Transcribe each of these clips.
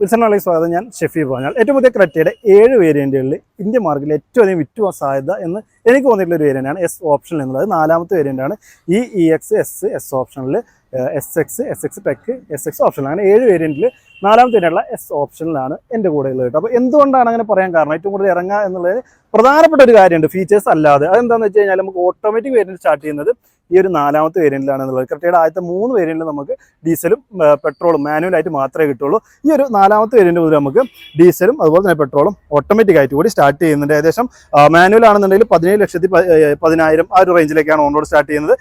വിൽസണാളി സ്വാഗതം ഞാൻ ഷെഫി പറഞ്ഞാൽ. ഏറ്റവും പുതിയ ക്രെറ്റയുടെ ഏഴ് വേരിയന്റുകളിൽ ഇന്ത്യ മാർക്കറ്റിൽ ഏറ്റവും അധികം വിറ്റുപോകാൻ സാധ്യത എന്ന് എനിക്ക് തോന്നിയിട്ടുള്ള ഒരു വേരിയന്റാണ് എസ് ഓപ്ഷൻ എന്നുള്ളത്. നാലാമത്തെ വേരിയന്റാണ് E E X S S ഓപ്ഷനിൽ S X S X tech S X ഓപ്ഷനിൽ അങ്ങനെ ഏഴ് വേരിയന്റിൽ നാലാമത്തെ വേരിയന്റുള്ള എസ് ഓപ്ഷനിലാണ് എന്റെ കൂടെ ഉള്ളത് കേട്ടോ. അപ്പോൾ എന്തുകൊണ്ടാണ് അങ്ങനെ പറയാൻ കാരണം? ഏറ്റവും കൂടുതൽ ഇറങ്ങുക എന്നുള്ളത് പ്രധാനപ്പെട്ട ഒരു കാര്യമുണ്ട്. ഫീച്ചേഴ്സ് അല്ലാതെ. അതെന്താണെന്ന് വെച്ച് കഴിഞ്ഞാൽ നമുക്ക് ഓട്ടോമാറ്റിക് വേരിയന്റ് സ്റ്റാർട്ട് ചെയ്യുന്നത് ഈ ഒരു നാലാമത്തെ വേരിയന്റിലാണ് എന്നുള്ളത്. കൃത്യമായിട്ട് ആദ്യത്തെ മൂന്ന് വേരിയന്റിൽ നമുക്ക് ഡീസലും പെട്രോളും മാനുവലായിട്ട് മാത്രമേ കിട്ടുള്ളൂ. ഈ ഒരു നാലാമത്തെ വേരിയന്റ് മുതൽ നമുക്ക് ഡീസലും അതുപോലെ തന്നെ പെട്രോളും ഓട്ടോമാറ്റിക് ആയിട്ട് കൂടി സ്റ്റാർട്ട് ചെയ്യുന്നുണ്ട്. ഏകദേശം മാനുവൽ ആണെന്നുണ്ടെങ്കിൽ പതിനേഴ് ലക്ഷത്തി പതിനായിരം ആ ഒരു റേഞ്ചിലേക്കാണ് ഓൺ റോഡ് സ്റ്റാർട്ട് ചെയ്യുന്നത്.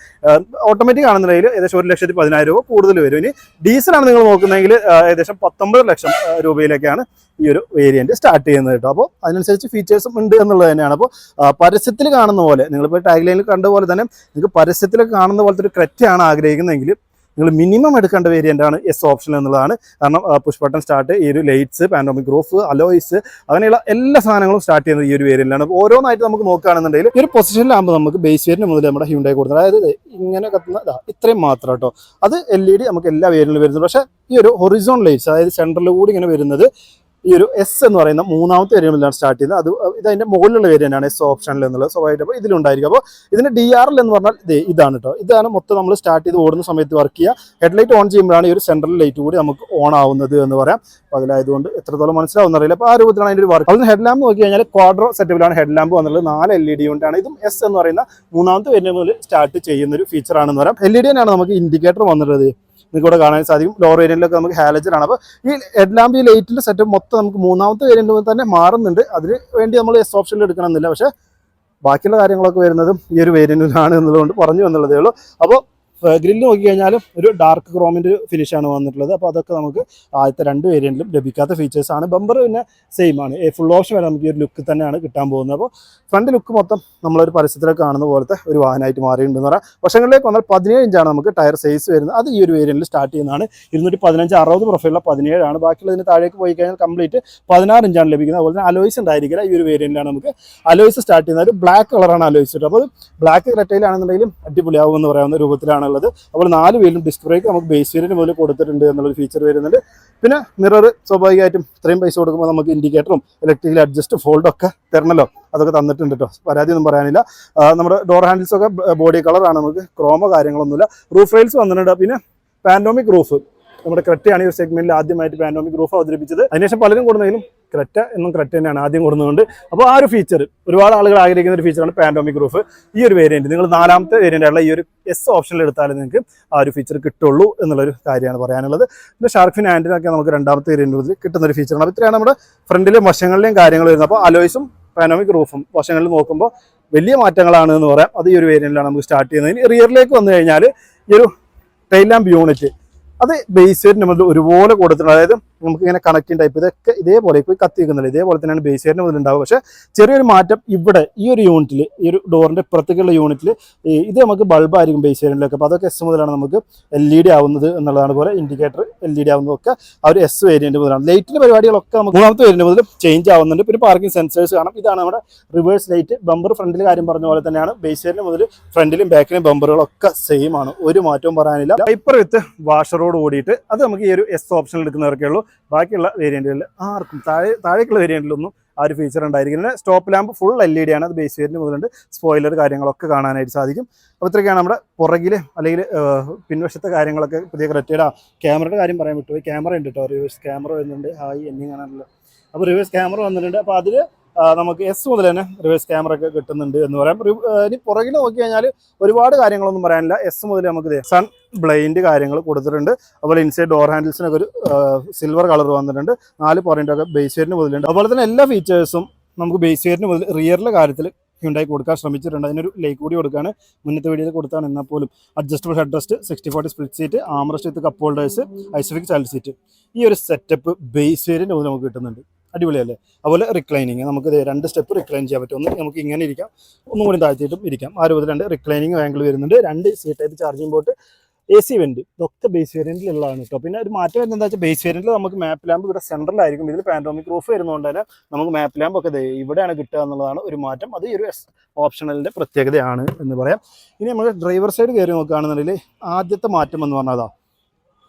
ഓട്ടോമാറ്റിക് ആണെന്നുണ്ടെങ്കിൽ ഏകദേശം ഒരു ലക്ഷത്തി പതിനായിരം രൂപ കൂടുതൽ വരും. ഇനി ഡീസലാണ് നിങ്ങൾ നോക്കുന്നതെങ്കിൽ ഏകദേശം പത്തൊമ്പത് ലക്ഷം രൂപയിലേക്കാണ് ഈ ഒരു വേരിയന്റ് സ്റ്റാർട്ട് ചെയ്യുന്നത് കേട്ടോ. അപ്പോൾ അതിനനുസരിച്ച് ഫീച്ചേഴ്സും ഉണ്ട് എന്നുള്ളത് തന്നെയാണ്. അപ്പോൾ പരസ്യത്തിൽ കാണുന്ന പോലെ നിങ്ങളിപ്പോൾ ടാഗ് ലൈനിൽ കണ്ട പോലെ തന്നെ നിങ്ങൾക്ക് പരസ്യത്തിലൊക്കെ കാണുന്ന പോലത്തെ ഒരു ക്രെറ്റയാണ് ആഗ്രഹിക്കുന്നതെങ്കിൽ നിങ്ങൾ മിനിമം എടുക്കേണ്ട വേരിയന്റ് ആണ് എസ് ഓപ്ഷൻ എന്നുള്ളതാണ്. കാരണം പുഷ് ബട്ടൺ സ്റ്റാർട്ട് ഈ ഒരു ലൈറ്റ്സ് പാൻഡോമിക് റൂഫ് അലോയ്സ് അങ്ങനെയുള്ള എല്ലാ സാധനങ്ങളും സ്റ്റാർട്ട് ചെയ്യുന്നത് ഈ ഒരു വേരിയന്റാണ് ഓരോന്നായിട്ട് നമുക്ക് നോക്കുകയാണെന്നുണ്ടെങ്കിൽ ഈ ഒരു പൊസിഷനിലാകുമ്പോൾ നമുക്ക് ബേസ് വേരിന് മുതൽ നമ്മുടെ ഹ്യൂണ്ടായി കൊടുക്കുന്നത് അതായത് ഇങ്ങനെ കത്തുന്ന ഇതാ ഇത്രയും മാത്രം കേട്ടോ. അത് എൽ ഇ ഡി നമുക്ക് എല്ലാ വേരിയനിലും വരുന്നത് പക്ഷേ ഈ ഒരു ഹൊറിസോൺ ലൈറ്റ്സ് അതായത് സെന്ററിൽ കൂടി ഇങ്ങനെ വരുന്നത് ഈ ഒരു എസ് എന്ന് പറയുന്ന മൂന്നാമത്തെ വേരിയബിളിലാണ് സ്റ്റാർട്ട് ചെയ്യുന്നത്. അത് ഇതിന്റെ അതിന്റെ മുകളിലുള്ള ആണ് എസ് ഓപ്ഷനിൽ എന്നുള്ളത്. സ്വാഭാവികമായിട്ട് അപ്പോൾ ഇതിലുണ്ടായിരിക്കും അപ്പോൾ ഇതിന്റെ ഡി ആർ എൽ എന്ന് പറഞ്ഞാൽ ദേ ഇതാണ് കേട്ടോ ഇതാണ് മൊത്തം നമ്മൾ സ്റ്റാർട്ട് ചെയ്ത് ഓടുന്ന സമയത്ത് വർക്ക് ചെയ്യുക. ഹെഡ്ലൈറ്റ് ഓൺ ചെയ്യുമ്പോഴാണ് ഈ ഒരു സെൻട്രൽ ലൈറ്റ് കൂടി നമുക്ക് ഓൺ ആവുന്നത് എന്ന് പറയാം. പകലായതുകൊണ്ട് എത്രത്തോളം മനസ്സിലാവുന്ന അറിയില്ല. അപ്പോൾ ആ രൂപത്തിലാണ് അതിന്റെ ഒരു വർക്ക് അതിന് ഹെഡ് ലാമ്പ് നോക്കി കഴിഞ്ഞാൽ ക്വാഡ്രോ സെറ്റപ്പിലാണ് ഹെഡ് ലാമ്പ് വന്നുള്ളത് നാല് എൽ ഇ ഡി കൊണ്ടാണ്. ഇതും എസ് എന്ന് പറയുന്ന മൂന്നാമത്തെ വേരിയബിളിൽ സ്റ്റാർട്ട് ചെയ്യുന്ന ഒരു ഫീച്ചറാണെന്ന് പറയാം. എൽ ഇ ഡി തന്നെയാണ് നമുക്ക് ഇൻഡിക്കേറ്റർ വന്നിട്ടുള്ളത്. നിങ്ങൾക്ക് ഇവിടെ കാണാൻ സാധിക്കും. ലോവർ വേരിയന്റിലൊക്കെ നമുക്ക് ഹാലജൻ ആണ്. അപ്പോൾ ഈ ഹെഡ് ഈ ലൈറ്റിന്റെ സെറ്റപ്പ് മൊത്തം നമുക്ക് മൂന്നാമത്തെ വേരിയന്റ് മുതൽ തന്നെ മാറുന്നുണ്ട്. അതിന് വേണ്ടി നമ്മൾ എസ് ഓപ്ഷനിൽ എടുക്കണമെന്നില്ല. പക്ഷേ ബാക്കിയുള്ള കാര്യങ്ങളൊക്കെ വരുന്നതും ഈ ഒരു വേരിയന്റിലാണ് എന്നുള്ളതുകൊണ്ട് പറഞ്ഞു എന്നുള്ളതേ ഉള്ളൂ. അപ്പോൾ ഗ്രില്ല് നോക്കിക്കഴിഞ്ഞാൽ ഒരു ഡാർക്ക് ക്രോമിന്റെ ഒരു ഫിനിഷാണ് വന്നിട്ടുള്ളത്. അപ്പോൾ അതൊക്കെ നമുക്ക് ആദ്യത്തെ രണ്ട് വേരിയന്റിലും ലഭിക്കാത്ത ഫീച്ചേഴ്സ് ആണ്. ബമ്പർ പിന്നെ സെയിം ആണ്. ഫുൾ ഓപ്ഷൻ വരെ നമുക്ക് ഈ ഒരു ലുക്ക് തന്നെയാണ് കിട്ടാൻ പോകുന്നത്. അപ്പോൾ ഫ്രണ്ട് ലുക്ക് മൊത്തം നമ്മളൊരു പരസ്യത്തിലൊക്കെ കാണുന്ന പോലത്തെ ഒരു വാഹനമായിട്ട് മാറിയിട്ടുണ്ടെന്ന് പറയാം. വർഷങ്ങളിലേക്ക് വന്നാൽ പതിനേഴ് ഇഞ്ചാണ് നമുക്ക് ടയർ സൈസ് വരുന്നത്. അത് ഈ ഒരു വേരിയന്റിൽ സ്റ്റാർട്ട് ചെയ്യുന്നതാണ്. ഇരുന്നൂറ്റി പതിനഞ്ച് അറുപത് പ്രൊഫൈലുള്ള പതിനേഴാണ് ബാക്കിയുള്ളതിന് താഴേക്ക് പോയി കഴിഞ്ഞാൽ കംപ്ലീറ്റ് പതിനാറ് ഇഞ്ചാണ് ലഭിക്കുന്നത്. അതുപോലെ തന്നെ അലോയ്സ് ഉണ്ടായിരിക്കില്ല. ഈ ഒരു വേരിയന്റിലാണ് നമുക്ക് അലോയ്സ് സ്റ്റാർട്ട് ചെയ്യുന്നത്. ബ്ലാക്ക് കളറാണ് അലോയ്സ് അപ്പോൾ ബ്ലാക്ക് റെറ്റയിലാണെന്നുണ്ടെങ്കിലും അടിപൊളിയാവും എന്ന് പറയാവുന്ന രൂപത്തിലാണുള്ളത് അപ്പോൾ നാല് വീലും ഡിസ്ക് ബ്രേക്ക് നമുക്ക് ബേസ് വീലിന് മുതൽ കൊടുത്തിട്ടുണ്ട് എന്നുള്ളൊരു ഫീച്ചർ വരുന്നുണ്ട്. പിന്നെ മിറർ സ്വാഭാവികമായിട്ടും ഇത്രയും പൈസ കൊടുക്കുമ്പോൾ നമുക്ക് ഇൻഡിക്കേറ്ററും ഇലക്ട്രിക്കൽ അഡ്ജസ്റ്റ് ഫോൾഡും ഒക്കെ തരണമല്ലോ അതൊക്കെ തന്നിട്ടുണ്ട് കേട്ടോ പരാതിയൊന്നും പറയാനില്ല. നമ്മുടെ ഡോർ ഹാൻഡിൽസ് ഒക്കെ ബോഡി കളറാണ് നമുക്ക് ക്രോമോ കാര്യങ്ങളൊന്നുമില്ല. റൂഫ് റെയിൽസ് വന്നിട്ടുണ്ട്. പിന്നെ പാൻഡോമിക് റൂഫ് നമ്മുടെ ക്രെറ്റയാണ് ഈ സെഗ്മെന്റിൽ ആദ്യമായിട്ട് പാൻഡോമിക് റൂഫ് അവതരിപ്പിച്ചത്. അതിനുശേഷം പലരും കൊടുന്നെങ്കിലും ക്രെറ്റ എന്നും ക്രെറ്റ തന്നെയാണ് ആദ്യം കൊടുക്കുന്നുണ്ട് അപ്പോൾ ആ ഒരു ഫീച്ചർ ഒരുപാട് ആളുകൾ ആഗ്രഹിക്കുന്ന ഒരു ഫീച്ചറാണ് പാൻഡോമിക് റൂഫ് ഈ ഒരു വേരിയന്റ് നിങ്ങൾ നാലാമത്തെ വേരിയന്റ് ഉള്ള ഈ ഒരു എസ് ഓപ്ഷനിൽ എടുത്താൽ നിങ്ങൾക്ക് ആ ഒരു ഫീച്ചർ കിട്ടുള്ളൂ എന്നുള്ളൊരു കാര്യമാണ് പറയാനുള്ളത്. പിന്നെ ഷാർഫിൻ ഫിൻ ആൻഡിനൊക്കെ നമുക്ക് രണ്ടാമത്തെ വേരിയന്റ് കിട്ടുന്ന ഒരു ഫീച്ചറാണ് അപ്പോൾ ഇത്രയാണ് നമ്മുടെ ഫ്രണ്ടിലെയും വശങ്ങളിലെയും കാര്യങ്ങൾ വരുന്നത്. അപ്പോൾ അലോയ്സും പാനോമിക് റൂഫും വശങ്ങളിൽ നോക്കുമ്പോൾ വലിയ മാറ്റങ്ങളാണ് എന്ന് പറയാം. അത് ഈ ഒരു വേരിയന്റിലാണ് നമുക്ക് സ്റ്റാർട്ട് ചെയ്യുന്നത്. ഇനി റിയറിലേക്ക് വന്നു കഴിഞ്ഞാൽ ഈ ഒരു ടൈൽ യൂണിറ്റ് അത് ബേസ് വേരിന് നമ്മൾ ഒരുപോലെ കൊടുത്തിട്ടുണ്ട്. അതായത് നമുക്ക് ഇങ്ങനെ കണക്റ്റിംഗ് ടൈപ്പ് ഇതൊക്കെ ഇതേപോലെ പോയി കത്തി വെക്കുന്നില്ല ഇതേപോലെ തന്നെയാണ് ബേസ് വേരിന് മുതൽ ഉണ്ടാവുക പക്ഷേ ചെറിയൊരു മാറ്റം ഇവിടെ ഈ ഒരു യൂണിറ്റിൽ ഈ ഒരു ഡോറിന്റെ പുറത്തേക്കുള്ള യൂണിറ്റിൽ ഇത് നമുക്ക് ബൾബായിരിക്കും ബേസ് വേരിയന്റിലൊക്കെ അപ്പോൾ അതൊക്കെ എസ് മുതലാണ് നമുക്ക് എൽ ഇ ഡി ആവുന്നത് എന്നുള്ളതാണ് പോലെ ഇൻഡിക്കേറ്റർ എൽ ഇ ഡി ആവുന്നതൊക്കെ ആ ഒരു എസ് വേരിയന്റ് മുതലാണ്. ലൈറ്റിന്റെ പരിപാടികളൊക്കെ നമുക്ക് മൂന്നാമത്തെ വേരിയന്റ് മുതൽ ചേഞ്ച് ആവുന്നുണ്ട്. പിന്നെ പാർക്കിംഗ് സെൻസേഴ്സ് കാണാം. ഇതാണ് നമ്മുടെ റിവേഴ്സ് ലൈറ്റ് ബമ്പർ ഫ്രണ്ടിൽ കാര്യം പറഞ്ഞ പോലെ തന്നെയാണ് ബേസ് വേരിയന്റ് മുതൽ ഫ്രണ്ടിലും ബാക്കിലും ബമ്പറുകളൊക്കെ സെയിം ആണ്. ഒരു മാറ്റവും പറയാനില്ല. വൈപ്പർ വിത്ത് വാഷറോട് കൂടിയിട്ട് അത് നമുക്ക് ഈ ഒരു എസ് ഓപ്ഷൻ എടുക്കുന്നവർക്കേ ഉള്ളൂ. ബാക്കിയുള്ള വേരിയന്റുകളിൽ ആർക്കും താഴെ താഴേക്കുള്ള വേരിയന്റിലൊന്നും ആ ഒരു ഫീച്ചർ ഉണ്ടായിരിക്കും stop lamp full L E D ആണ്. അത് ബേസ് വേരിയന്റ് മുതലുണ്ട്. സ്പോയിലർ കാര്യങ്ങളൊക്കെ കാണാനായിട്ട് സാധിക്കും. അപ്പോൾ ഇത്രയൊക്കെയാണ് നമ്മുടെ പുറകിൽ അല്ലെങ്കിൽ പിൻവശത്തെ കാര്യങ്ങളൊക്കെ പുതിയ ക്രെറ്റയുടെ ക്യാമറയുടെ കാര്യം പറയാൻ വിട്ടുപോയി. ക്യാമറ ഉണ്ട് കേട്ടോ. റിവേഴ്സ് ക്യാമറ വരുന്നുണ്ട്. ഹായ് എന്നിങ്ങനെയാണല്ലോ അപ്പോൾ റിവേഴ്സ് ക്യാമറ വന്നിട്ടുണ്ട്. അപ്പോൾ അതിൽ നമുക്ക് എസ് മുതൽ തന്നെ റിവേഴ്സ് ക്യാമറ ഒക്കെ കിട്ടുന്നുണ്ട് എന്ന് പറയാം. ഇനി പുറകിൽ നോക്കി കഴിഞ്ഞാൽ ഒരുപാട് കാര്യങ്ങളൊന്നും പറയാനില്ല. എസ് മുതൽ നമുക്ക് സൺ ബ്ലൈൻഡ് കാര്യങ്ങൾ കൊടുത്തിട്ടുണ്ട്. അതുപോലെ ഇൻസൈഡ് ഡോർ ഹാൻഡിൽസിനൊക്കെ ഒരു സിൽവർ കളർ വന്നിട്ടുണ്ട്. നാല് പോയിന്റ് ഒക്കെ ബേസ് വേരിന് മുതലുണ്ട് അതുപോലെ തന്നെ എല്ലാ ഫീച്ചേഴ്സും നമുക്ക് ബേസ് വേരിന് മുതൽ റിയറിലെ കാര്യത്തിൽ ഹ്യുണ്ടായി കൊടുക്കാൻ ശ്രമിച്ചിട്ടുണ്ട്. അതിനൊരു ലൈക്ക് കൂടി കൊടുക്കുകയാണ് മുന്നത്തെ വീഡിയോയിൽ കൊടുത്താണ്. എന്നാൽ പോലും adjustable head rest sixty forty split seat armrest with cup holders ISOFIX child seat ഈ ഒരു സെറ്റപ്പ് ബേസ് വേരിയന്റ് മുതൽ നമുക്ക് കിട്ടുന്നുണ്ട്. അടിപൊളിയല്ലേ? അതുപോലെ റിക്ലൈനിങ് നമുക്ക് രണ്ട് സ്റ്റെപ്പ് റിക്ലൈൻ ചെയ്യാൻ പറ്റും. ഒന്ന് നമുക്ക് ഇങ്ങനെ ഇരിക്കാം. ഒന്നും കൂടി താഴ്ത്തിയിട്ടും ഇരിക്കാം. ആ രൂപത്തിൽ രണ്ട് റിക്ലൈനിങ് ആംഗിൾ വരുന്നുണ്ട്. രണ്ട് C type charging port A C vent ഇതൊക്കെ ബേസ് വേരിയന്റിലുള്ളതാണ് കേട്ടോ പിന്നെ ഒരു മാറ്റം വരുന്നത് എന്താ വെച്ചാൽ ബേസ് വേരിയന്റിൽ നമുക്ക് മാപ്പ് ലാമ്പ് ഇവിടെ സെൻട്രലായിരിക്കും ഇതിൽ പാൻഡോമിക് റൂഫ് വരുന്നതുകൊണ്ട് തന്നെ നമുക്ക് മാപ്പ് ലാമ്പ് ഒക്കെ ഇവിടെയാണ് കിട്ടുക എന്നുള്ളതാണ് ഒരു മാറ്റം. അത് ഒരു എസ് ഓപ്ഷണലിന്റെ പ്രത്യേകതയാണ് എന്ന് പറയാം. ഇനി നമ്മൾ ഡ്രൈവർ സൈഡ് കയറി നോക്കുകയാണെന്നുണ്ടെങ്കിൽ ആദ്യത്തെ മാറ്റം എന്ന് പറഞ്ഞാൽ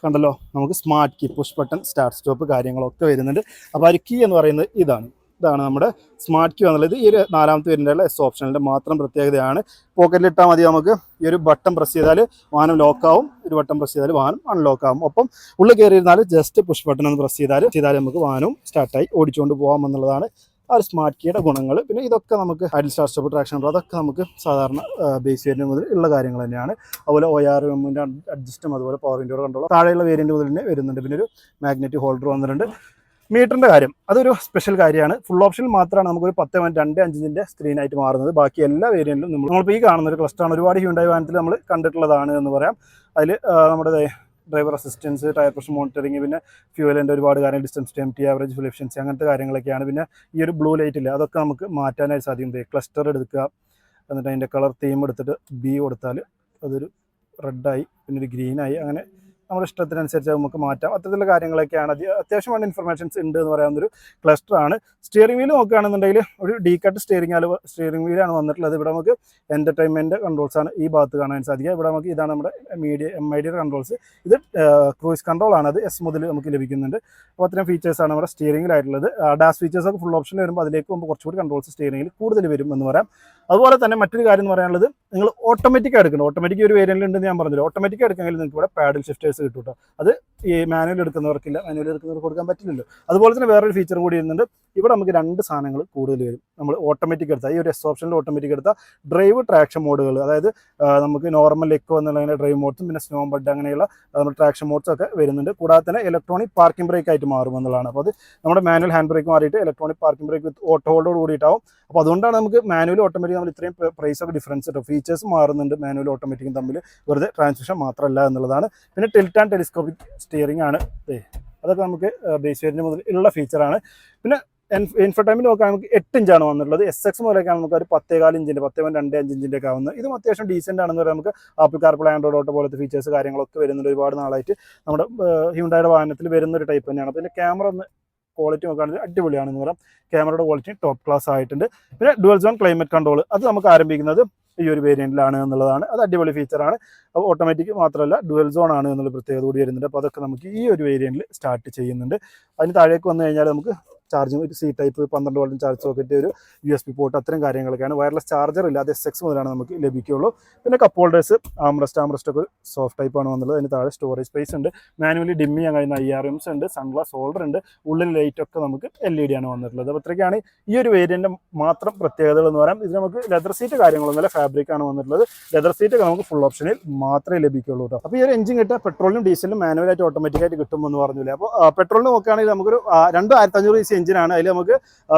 കണ്ടല്ലോ നമുക്ക് smart key push button start stop കാര്യങ്ങളൊക്കെ വരുന്നുണ്ട്. അപ്പോൾ ഒരു കീ എന്ന് പറയുന്നത് ഇതാണ്. ഇതാണ് നമ്മുടെ സ്മാർട്ട് കീ എന്നുള്ളത് ഈ ഒരു നാലാമത്തെ വരുന്നുള്ള എസ് ഓപ്ഷനിന്റെ മാത്രം പ്രത്യേകതയാണ്. പോക്കറ്റിൽ ഇട്ടാൽ മതി നമുക്ക്. ഈ ഒരു ബട്ടൺ പ്രസ് ചെയ്താൽ വാഹനം ലോക്കാവും ഒരു ബട്ടൺ പ്രസ് ചെയ്താൽ വാഹനം അൺലോക്ക് ആവും. ഒപ്പം ഉള്ളിൽ കയറിയിരുന്നാൽ ജസ്റ്റ് പുഷ് ബട്ടൺ ഒന്ന് പ്രസ് ചെയ്താൽ ചെയ്താൽ നമുക്ക് വാഹനവും സ്റ്റാർട്ടായി ഓടിച്ചുകൊണ്ട് പോകാം എന്നുള്ളതാണ് ആ ഒരു സ്മാർട്ട് കീയുടെ ഗുണങ്ങൾ പിന്നെ ഇതൊക്കെ നമുക്ക് ഐഡിൽ സ്റ്റാർ സ്റ്റോപ്പ് ട്രാക്ഷൻ അതൊക്കെ നമുക്ക് സാധാരണ ബേസ് വേരിയന്റ് മുതൽ ഉള്ള കാര്യങ്ങൾ തന്നെയാണ്. അതുപോലെ ഒ ആർ എമ്മിന്റെ അഡ്ജസ്റ്റും അതുപോലെ പവർ വിൻഡോ കണ്ടോളും താഴെയുള്ള വേരിയന്റ് മുതൽ തന്നെ വരുന്നുണ്ട്. പിന്നെ ഒരു മാഗ്നറ്റിക് ഹോൾഡർ വന്നിട്ടുണ്ട്. മീറ്ററിന്റെ കാര്യം അതൊരു സ്പെഷ്യൽ കാര്യമാണ്. ഫുൾ ഓപ്ഷനിൽ മാത്രമാണ് നമുക്കൊരു പത്ത് പോയിന്റ് രണ്ട് അഞ്ചിന്റെ സ്ക്രീൻ ആയിട്ട് മാറുന്നത്. ബാക്കി എല്ലാ വേരിയന്റിലും നമ്മൾ നമ്മളിപ്പോൾ ഈ കാണുന്ന ഒരു ക്ലസ്റ്ററാണ് ഒരുപാട് ഹ്യൂണ്ടായി വാഹനത്തിൽ നമ്മൾ കണ്ടിട്ടുള്ളതാണ് എന്ന് പറയാം. അതിൽ നമ്മുടെ driver assistance tyre pressure monitoring പിന്നെ ഫ്യൂവലിന്റെ ഒരുപാട് കാര്യങ്ങൾ distance time T average fuel efficiency അങ്ങനത്തെ കാര്യങ്ങളൊക്കെയാണ്. പിന്നെ ഈ ഒരു ബ്ലൂ ലൈറ്റ് ഇല്ല അതൊക്കെ നമുക്ക് മാറ്റാനായിട്ട് സാധിക്കും ക്ലസ്റ്റർ എടുക്കുക എന്നിട്ട് അതിന്റെ കളർ തീം എടുത്തിട്ട് ബി കൊടുത്താൽ അതൊരു റെഡായി പിന്നെ ഒരു ഗ്രീനായി അങ്ങനെ നമ്മുടെ ഇഷ്ടത്തിനനുസരിച്ച് നമുക്ക് മാറ്റാം. അത്തരത്തിലുള്ള കാര്യങ്ങളൊക്കെയാണ് അത് അത്യാവശ്യം വേണ്ട ഇൻഫർമേഷൻസ് ഉണ്ട് എന്ന് പറയാവുന്നൊരു ക്ലസ്റ്റർ ആണ്. സ്റ്റിയറിംഗ് വീൽ നോക്കുകയാണെന്നുണ്ടെങ്കിൽ ഒരു ഡി കട്ട് സ്റ്റിയറിംഗ് സ്റ്റിയറിംഗ് വീലാണ് വന്നിട്ടുള്ളത്. ഇവിടെ നമുക്ക് എന്റർടൈൻമെന്റ് ആണ് ഈ ഭാഗത്ത് കാണാൻ സാധിക്കുക. ഇവിടെ നമുക്ക് ഇതാണ് നമ്മുടെ മീഡിയ എം ഐ ഡിയുടെ കൺട്രോൾസ് ഇത് ക്രൂയിസ് കൺട്രോൾ ആണ്. അത് എസ് മുതൽ നമുക്ക് ലഭിക്കുന്നുണ്ട്. അപ്പോൾ അത്രയും ഫീച്ചേഴ്സ് ആണ് നമ്മുടെ സ്റ്റിയറിംഗിലായിട്ടുള്ളത് ഡാസ് ഫീച്ചേഴ്സ് ഒക്കെ ഫുൾ ഓപ്ഷൻ വരുമ്പോൾ അതിലേക്ക് പോകുമ്പോൾ കുറച്ചുകൂടി കൺട്രോൾസ് സ്റ്റിയറിംഗിൽ കൂടുതൽ വരും എന്ന് പറയാം. അതുപോലെ തന്നെ മറ്റൊരു കാര്യം എന്ന് പറയാനുള്ളത് നിങ്ങൾ ഓട്ടോമാറ്റിക് എടുക്കണം. ഓട്ടോമാറ്റിക് ഒരു വേരിയന്റ് ഉണ്ടെന്ന് ഞാൻ പറഞ്ഞില്ല. ഓട്ടോമാറ്റിക് എടുക്കുമെങ്കിൽ നിങ്ങൾക്ക് ഇവിടെ പാഡിൽ ഷിഫ്റ്റേഴ്സ് കിട്ടും കേട്ടോ അത് ഈ മാനുവൽ എടുക്കുന്നവർക്കില്ല മാനുവൽ എടുക്കുന്നവർക്ക് കൊടുക്കാൻ പറ്റില്ലല്ലോ. അതുപോലെ തന്നെ വേറൊരു ഫീച്ചർ കൂടി വരുന്നുണ്ട്. ഇവിടെ നമുക്ക് രണ്ട് സാധനങ്ങൾ കൂടുതൽ വരും. നമ്മൾ ഓട്ടോമാറ്റിക് എടുത്താൽ ഈ ഒരു എസ് ഓപ്ഷനിൽ ഓട്ടോമാറ്റിക് എടുത്താൽ ഡ്രൈവ് ട്രാക്ഷൻ മോഡുകൾ അതായത് നമുക്ക് നോർമൽ എക്കോ എന്നുള്ള ഡ്രൈവ് മോഡ്സും പിന്നെ സ്നോ ബഡ് അങ്ങനെയുള്ള ട്രാക്ഷൻ മോഡ്സും ഒക്കെ വരുന്നുണ്ട്. കൂടാതെ തന്നെ ഇലക്ട്രോണിക് പാർക്കിംഗ് ബ്രേക്ക് ആയിട്ട് മാറും എന്നുള്ളതാണ്. അപ്പോൾ അത് നമ്മുടെ മാനുവൽ ഹാൻഡ് ബ്രേക്ക് മാറിയിട്ട് electronic parking brake with auto ഹോൾഡോട് കൂടിയിട്ടാവും. അപ്പോൾ അതുകൊണ്ടാണ് നമുക്ക് മാനുവൽ ഓട്ടോമാറ്റിക് നമ്മൾ ഇത്രയും പ്രൈസ് ഒക്കെ ഡിഫറൻസ് കിട്ടും ഫീച്ചേഴ്സ് മാറുന്നുണ്ട് മാനുവൽ ഓട്ടോമാറ്റിക്കും തമ്മിൽ. വെറുതെ ട്രാൻസ്മിഷൻ മാത്രമല്ല എന്നുള്ളതാണ്. പിന്നെ ടിൽറ്റ് ആൻഡ് ടെലിസ്കോപ്പിക് സ്റ്റിയറിംഗ് ആണ്. അതൊക്കെ നമുക്ക് ബേസ് വേരിന്റെ മുതൽ ഉള്ള ഫീച്ചറാണ് പിന്നെ ഇൻഫർടൈമിൽ നോക്കാൻ നമുക്ക് എട്ട് ഇഞ്ചാണ് വന്നിട്ടുള്ളത്. എസ് എക്സ് മുതലൊക്കെ നമുക്ക് ഒരു പത്തേകാൽ ഇഞ്ചിന്റെ പത്തേ പോയിന്റ് രണ്ട് അഞ്ച് ഇഞ്ചിന്റെ ഒക്കെ ആവുന്നത്. ഇതും അത്യാവശ്യം ഡീസന്റ് ആണെന്ന് പറയാം. നമുക്ക് ആപ്പിൾ കാർപ്പിൾ ആൻഡ്രോയിഡ് ഓട്ടോ പോലത്തെ ഫീച്ചേഴ്സ് കാര്യങ്ങളൊക്കെ വരുന്നുണ്ട് ഒരുപാട് നാളായിട്ട്. നമ്മുടെ ഹ്യൂണ്ടായുടെ വാഹനത്തിൽ വരുന്ന ഒരു ടൈപ്പ് തന്നെയാണ്. പിന്നെ ക്യാമറ ഒന്ന് ക്വാളിറ്റി നോക്കുകയാണെങ്കിൽ അടിപൊളിയാണെന്ന് പറയാം. ക്യാമറയുടെ ക്വാളിറ്റി ടോപ്പ് ക്ലാസ് ആയിട്ടുണ്ട്. പിന്നെ ഡുവൽ സോൺ ക്ലൈമറ്റ് കൺട്രോൾ അത് നമുക്ക് ആരംഭിക്കുന്നത് ഈ ഒരു വേരിയന്റിലാണ് എന്നുള്ളതാണ്. അത് അടിപൊളി ഫീച്ചറാണ് അപ്പോൾ ഓട്ടോമാറ്റിക് മാത്രമല്ല ഡുവൽ സോൺ ആണ് എന്നുള്ള പ്രത്യേകത കൂടി വരുന്നുണ്ട്. അപ്പോൾ അതൊക്കെ നമുക്ക് ഈ ഒരു വേരിയന്റിൽ സ്റ്റാർട്ട് ചെയ്യുന്നുണ്ട്. അതിന് താഴേക്ക് വന്നു കഴിഞ്ഞാൽ നമുക്ക് ചാർജിങ് ഒരു സി ടൈപ്പ് പന്ത്രണ്ട് വോൾട്ടും ചാർജ് സോക്കറ്റ് ഒരു യു എസ് പി പോർട്ട് അത്തരം കാര്യങ്ങളൊക്കെയാണ്. വയർലെസ് ചാർജർ ഇല്ലാതെ എസ് എക്സ് മുതലാണ് നമുക്ക് ലഭിക്കുകയുള്ളൂ. പിന്നെ കപ്പ് ഹോൾഡേഴ്സ് ആംറസ്റ്റ് ആംറസ്റ്റ് ഒക്കെ സോഫ്റ്റ് ടൈപ്പ് ആണ് വന്നുള്ളത്. അതിന് താഴെ സ്റ്റോറേജ് സ്പേസ് ഉണ്ട്. മാനുവലി ഡിമ്മ് ചെയ്യാൻ കഴിയുന്ന ഐ ആർ എംസ് ഉണ്ട് സൺഗ്ലാസ് ഹോൾഡർ ഉണ്ട്. ഉള്ളിൽ ലൈറ്റ് ഒക്കെ നമുക്ക് എൽ ഇ ഡി ആണ് വന്നിട്ടുള്ളത്. അപ്പോൾ അത്രയ്ക്കാണ് ഈ ഒരു വേരിയന്റെ മാത്രം പ്രത്യേകതകൾ എന്ന് പറയാം. ഇത് നമുക്ക് ലെതർ സീറ്റ് കാര്യങ്ങളൊന്നുമില്ല ഫാബ്രിക് ആണ് വന്നിട്ടുള്ളത്. ലെതർ സീറ്റ് നമുക്ക് ഫുൾ ഓപ്ഷനിൽ മാത്രമേ ലഭിക്കുള്ളൂ കേട്ടോ. അപ്പോൾ ഈ ഒരു എഞ്ചിൻ കിട്ടുക പെട്രോളിനും ഡീസലിനും മാനുവലായിട്ട് ഓട്ടോമാറ്റിക്കായിട്ട് കിട്ടുമെന്ന് പറഞ്ഞില്ലേ? അപ്പോൾ പെട്രോളിന് നോക്കുകയാണെങ്കിൽ നമുക്കൊരു രണ്ട് ആയിരത്തി സി എഞ്ചിനാണ് അതിൽ നമുക്ക്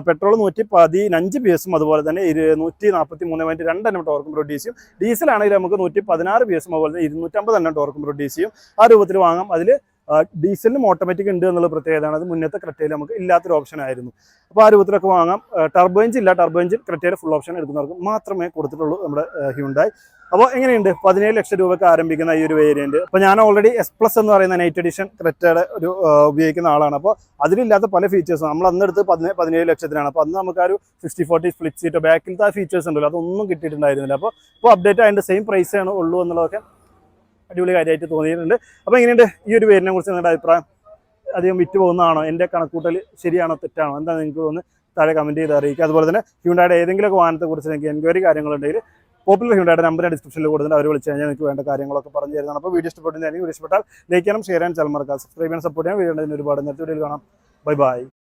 പെട്രോൾ നൂറ്റി പതിനഞ്ച് പി എസും അതുപോലെ തന്നെ ഇരുന്നൂറ്റി നൂറ്റി നാൽപ്പത്തി മൂന്ന് പോയിന്റ് രണ്ടെണ്ണം ടോർക്കും പ്രൊഡ്യൂസ് ചെയ്യും. ഡീസലാണെങ്കിൽ നമുക്ക് നൂറ്റി പതിനാറ് പി എസും അതുപോലെ തന്നെ ഇരുന്നൂറ്റമ്പത് എണ്ണം ടോർക്കും പ്രൊഡ്യൂസ് ചെയ്യും. ആ രൂപത്തിൽ വാങ്ങാം. അതിൽ ഡീസലിനും ഓട്ടോമാറ്റിക് ഉണ്ട് എന്നുള്ള പ്രത്യേകതയാണ്. അത് മുന്നത്തെ ക്രെറ്റയിൽ നമുക്ക് ഇല്ലാത്തൊരു ഓപ്ഷൻ ആയിരുന്നു. അപ്പോൾ ആ രൂപത്തിലൊക്കെ വാങ്ങാം. ടർബൈൻസ് ഇല്ല. ടർബോ എഞ്ചിൻ ക്രെറ്റയിൽ ഫുൾ ഓപ്ഷൻ എടുക്കുന്നവർക്ക് മാത്രമേ കൊടുത്തിട്ടുള്ളൂ നമ്മുടെ ഹ്യൂണ്ടായി അപ്പോൾ എങ്ങനെയുണ്ട്? പതിനേഴ് ലക്ഷം രൂപയ്ക്ക് ആരംഭിക്കുന്ന ഈ ഒരു വേരിയന്റ് അപ്പോൾ ഞാൻ ഓൾറെഡി എസ് പ്ലസ് എന്ന് പറയുന്ന നൈറ്റ് എഡിഷൻ ക്രെറ്റയുടെ ഒരു ഉപയോഗിക്കുന്ന ആളാണ്. അപ്പോൾ അതിലില്ലാത്ത പല ഫീച്ചേഴ്സും നമ്മൾ അന്ന് എടുത്ത് പതിനേ പതിനേഴ് ലക്ഷത്തിനാണ്. അപ്പോൾ അന്ന് നമുക്ക് ആ ഒരു സിക്സ്റ്റി ഫോർട്ടി സ്പ്ലിറ്റ് സീറ്റോ ബാക്കിലത്തെ ആ ഫീച്ചേഴ്സ് ഉണ്ടല്ലോ. അതൊന്നും കിട്ടിയിട്ടുണ്ടായിരുന്നില്ല. അപ്പോൾ ഇപ്പോൾ അപ്ഡേറ്റ് അതിന്റെ സെയിം പ്രൈസ് ആണ് ഉള്ളൂ എന്നുള്ളതൊക്കെ അടിപൊളി കാര്യമായിട്ട് തോന്നിയിട്ടുണ്ട്. അപ്പോൾ എങ്ങനെയുണ്ട് ഈ ഒരു പേരിനെ കുറിച്ച് നിങ്ങളുടെ അഭിപ്രായം? അധികം വിറ്റ് പോകുന്നതാണോ എന്റെ കണക്കൂട്ടൽ ശരിയാണോ തെറ്റാണോ? എന്താ നിങ്ങൾക്ക് തോന്നുന്നത് താഴെ കമന്റ് ചെയ്ത് അറിയിക്കുക. അതുപോലെ തന്നെ ഹ്യൂണ്ടായുടെ ഏതെങ്കിലുമൊക്കെ വാഹനത്തെക്കുറിച്ച് നിങ്ങൾക്ക് എൻക്വയറി കാര്യങ്ങളുണ്ടെങ്കിൽ പോപ്പുലർ ഹ്യൂണ്ടായുടെ നമ്പർ ഡിസ്ക്രിപ്ഷനിൽ കൊടുത്തിട്ട് അവർ വിളിച്ച് കഴിഞ്ഞാൽ നിങ്ങൾക്ക് വേണ്ട കാര്യങ്ങളൊക്കെ പറഞ്ഞു തരുന്നതാണ്. അപ്പോൾ വീഡിയോ ഇഷ്ടപ്പെട്ടിട്ടുണ്ടെങ്കിൽ വീഡിയോ ഇഷ്ടപ്പെട്ടാൽ ലൈക്ക് ചെയ്യണം ഷെയർ ചെയ്യാൻ ചലമറക്കാം സബ്സ്ക്രൈബ് ചെയ്യാൻ സപ്പോർട്ട് ചെയ്യാൻ വീഡിയോ ഒരുപാട് നേരത്തെ വീഡിയോയിൽ കാണാം. Bye bye